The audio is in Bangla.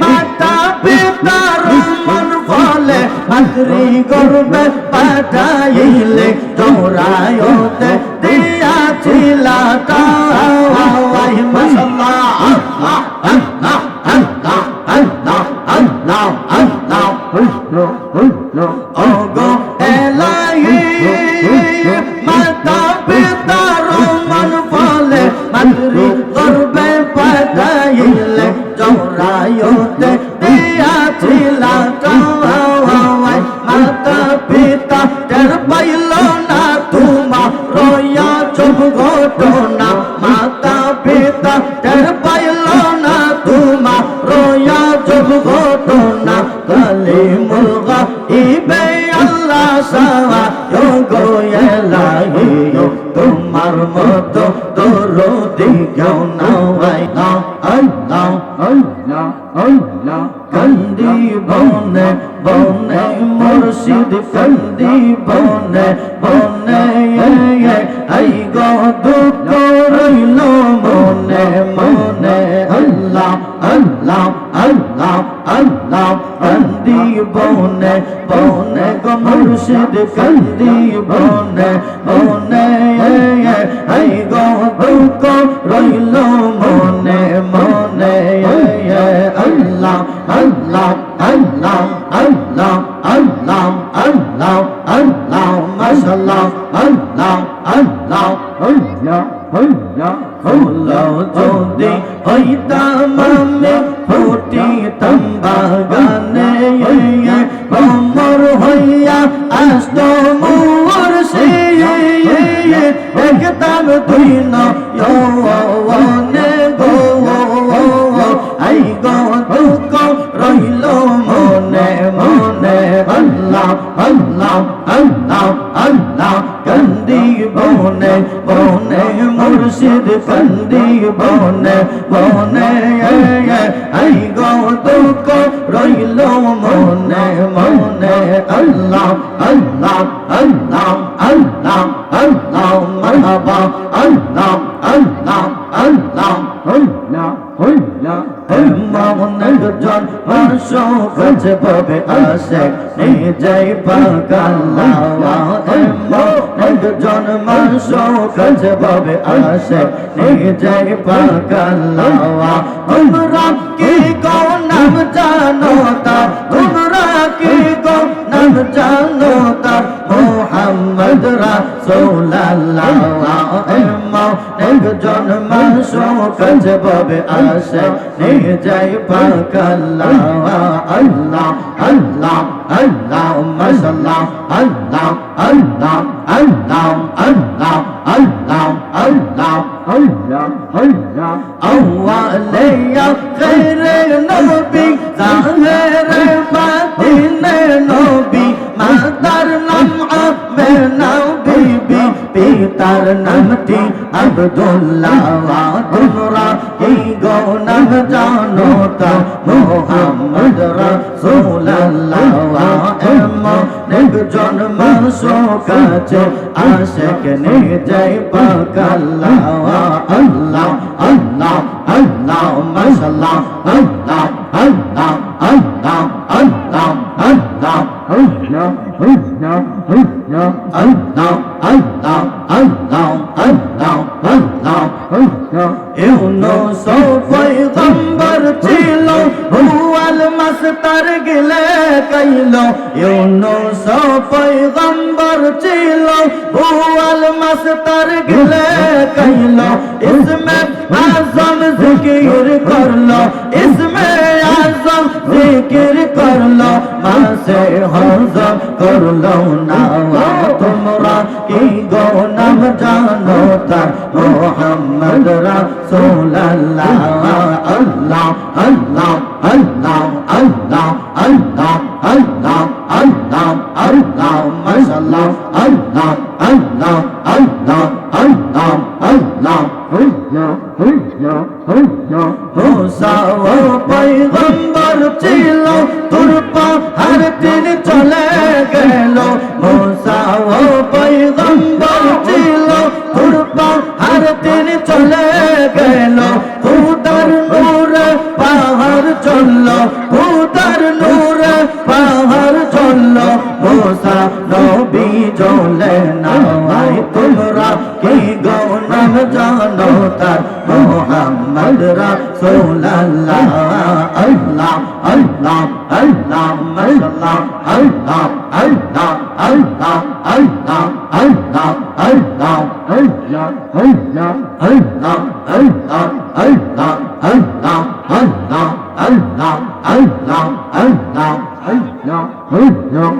মাতা পিতার মন ফলে মাতৃ গর্বে পাঠাইলে জোরায়তে দিয়াছিলা তাওয়াই ওগো এলাহি মাতা পিতার মন ফলে মাতৃ গর্বে পাঠাইলে জোরায়তে দিয়াছিলা তাওয়াই মাতা পিতা টের পাইল না তোমার রয়া চোখ ঘটনা মাতা তোমার মতো দরদি কেউ নাওয়াই না আল্লাহ আল্লাহ আল্লাহ কান্দি বনে বনে, মুর্শিদ কান্দি বনে বনে আই গো দুঃখ রইল মনে মনে। আল্লাহ আল্লাহ আল্লাহ আল্লাহ, কান্দি বনে বনে গো মুর্শিদ কান্দি বনে বনে আল্লাহ আল্লাহ মাশাআল্লাহ আল্লাহ আল্লাহ আল্লাহ আল্লাহ আল্লাহ যদি হইতাম আমি ফুটিতাম বাগানে ভ্রমর হইয়া আসত মোর সে দেখতাম তুই নয়নে বনে বনে, মুর্শিদ কান্দি বনে বনে আই গো দুঃখ রইল মনে মনে, আল্লাহ আল্লাহ আল্লাহ আল্লাহ আল্লাহ, মারহাবা, আল্লাহ আল্লাহ আল্লাহ আল্লাহ আল্লাহ মনের জন মাস কাছে পাবে আসে, নিজেই পাকাল্লাহ মনের জন মাস কাছে পাবে আসে নিজেই পাকাল্লাহ তোমরা কি কো নাম জানো তা? তোমরা কি কো নাম জানো তা? মোহাম্মদ রাসূলুল্লাহ একজন মানুষ কাছে পাবে আসে নিজেই পাকাল্লাহ আল্লাহ আল্লাহ আল্লাহ, মাশাআল্লাহ, আল্লাহ আল্লাহ। Allah, Allah, Allah, Allah, Allah, Allah. Awwaliya khair nabi, zahir batin nabi, matar nam'a mein nabi bi, pitar namti Abdullah wa Umra, hi go nam jano ta Muhammad Rasulallah wa Imam জন্ম শোকাছে আশেক নে জয় পাকাল্লা আল্লাহ আল্লাহ আল্লাহ মাশাল্লাহ আল্লাহ। আল্লাহ এউনো সফাই গম্বর ছিল হুয়াল মাস্তার গিলে কাইল এউনো সফাই গম্বর ছিল হুয়াল মাস্তার গিলে কাইল ইসমে আজম জিকির করল, ইসমে আজম জিকির মাসে হজম করল না তোমরা কি গো নাম জানো তার মোহাম্মদ রাসূলুল্লাহ আল্লাহ আল্লাহ আল্লাহ আল্লাহ আল্লাহ আল্লাহ আল্লাহ আল্লাহ মাশাআল্লাহ আল্লাহ আল্লাহ আল্লাহ আল্লাহ আল্লাহ মুসা পাহাড় চলল মোসা নবী চলে রাসূলুল্লাহ আল্লাহ আল্লাহ আল্লাহ মাশাআল্লাহ আল্লাহ আল্লাহ আল্লাহ আল্লাহ আল্লাহ আল্লাহ আল্লাহ আল্লাহ আল্লাহ আল্লাহ আল্লাহ আল্লাহ আল্লাহ আল্লাহ আল্লাহ আল্লাহ আল্লাহ আল্লাহ